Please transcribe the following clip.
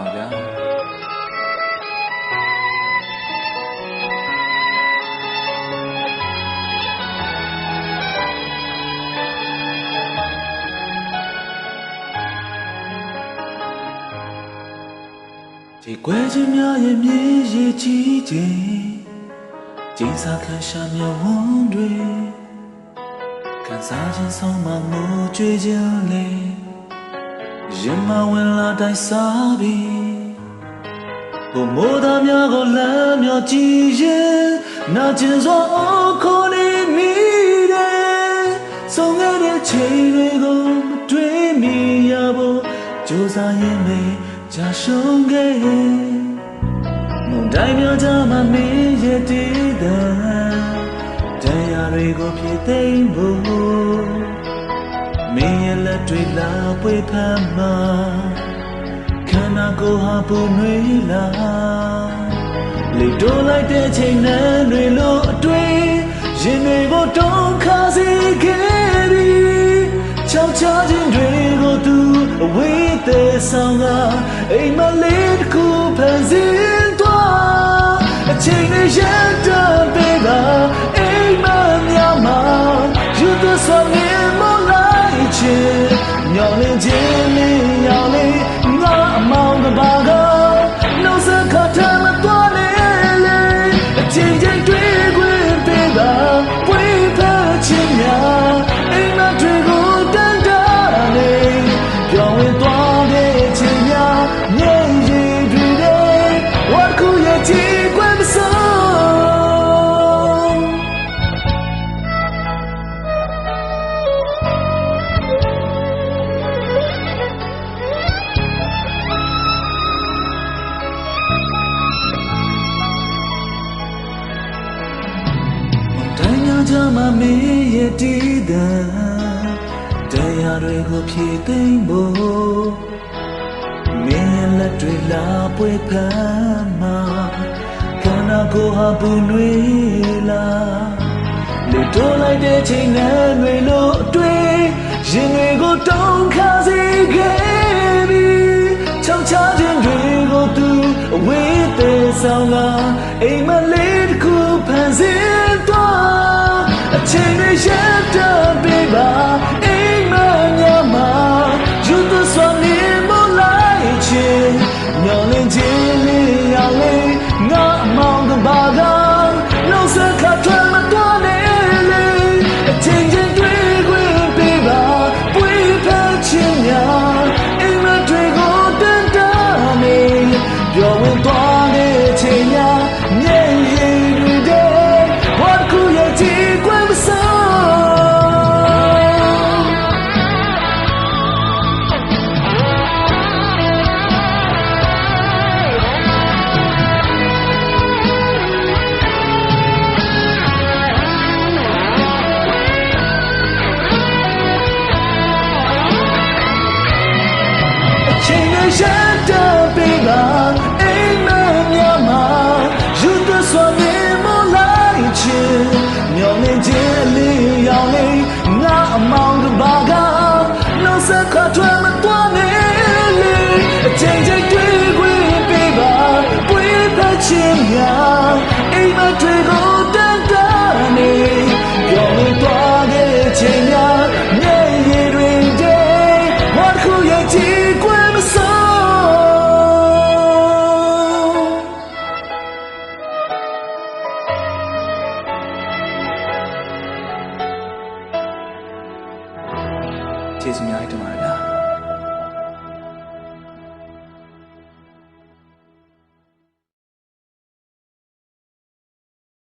ပါဗျာဒီကွယ်ချင်းများရဲ့မြေရည်ကြီးခြင်းကျင်းစာခံရှာမြဝန်းတွေခံစားခြင်းဆုံးမမှုကြွေးခြင်းလေ ရင်မဝင်လာတိုင်းစားပြီးဘုမိုးသားများကိုလမ်းမြော်ကြည့်ရင်နာကျင်စွာခေါ်နေမိတယ်ဆုံးခဲ့တဲ့ချိန်တွေကိုမတွေးမိရဖို့ကြိုးစားရင်မေကြာရှုံးခဲ့မုန်တိုင်းများကြမှာမင်းရဲ့တည်တဲ့တရားတွေကိုဖြည့်သိမ့်ဖို့ ဖမ်းမှာခန္ဓာကိုယ်ဟာပူနွေးလာလေတိုးလိုက်တဲ့ချိန်နဲ့တွေလို့အတွေ့ရင်တွေကိုတုံးခါစေခဲ့ပြီးချောက်ချခြင်းတွေကိုသူအဝေးသေးဆောင်ကအိမ်မလေးတစ်ခုဖန်ဆင်းသွားအချိန်နဲ့ရန်တ ကြမှာမင်းရဲ့တည်တဲ့တရားတွေကိုဖြည့်သိမ့်ဖို့မင်းရဲ့လက်တွေလာပွေဖမ်းမှာခန္ဓာကိုယ်ဟာပူနွေးလာလေတိုးလိုက်တဲ့ချိန်နဲ့တွေလို့အတွေ့ရင်တွေကိုတုံးခါစေခဲ့ပြီးချောင်ချခြင်းတွေကိုသူအဝေးသေးဆောင်လာအိမ်မလေးတစ်ခုဖန်ဆင်းသွားအ ချိန်တွေရန်တမ်းပေးပါအိမ်မများမှာယူသွစွာနေမလိုက်ချင်ညောင်လင်းခြင်းလေးရလေးငါအမောင်ကဘာကလုံးစခါထွက်မတော်နေလေအချိန်ချင်းတွေ့ခွင့်ပေးပါပွေးဖက်ခြင်းများအိမ်မတွေကိုတန်တာနေပြောင်းဝင်သွား ဖက်ခြင်းများအိမ်မတွေကိုတန်တာနေပြောင်းလို့သွားတဲ့ချိန်များမျက်ရည်တွေတဲ့ What could you take when the sun ကျေးဇူးများတင်ပါတယ်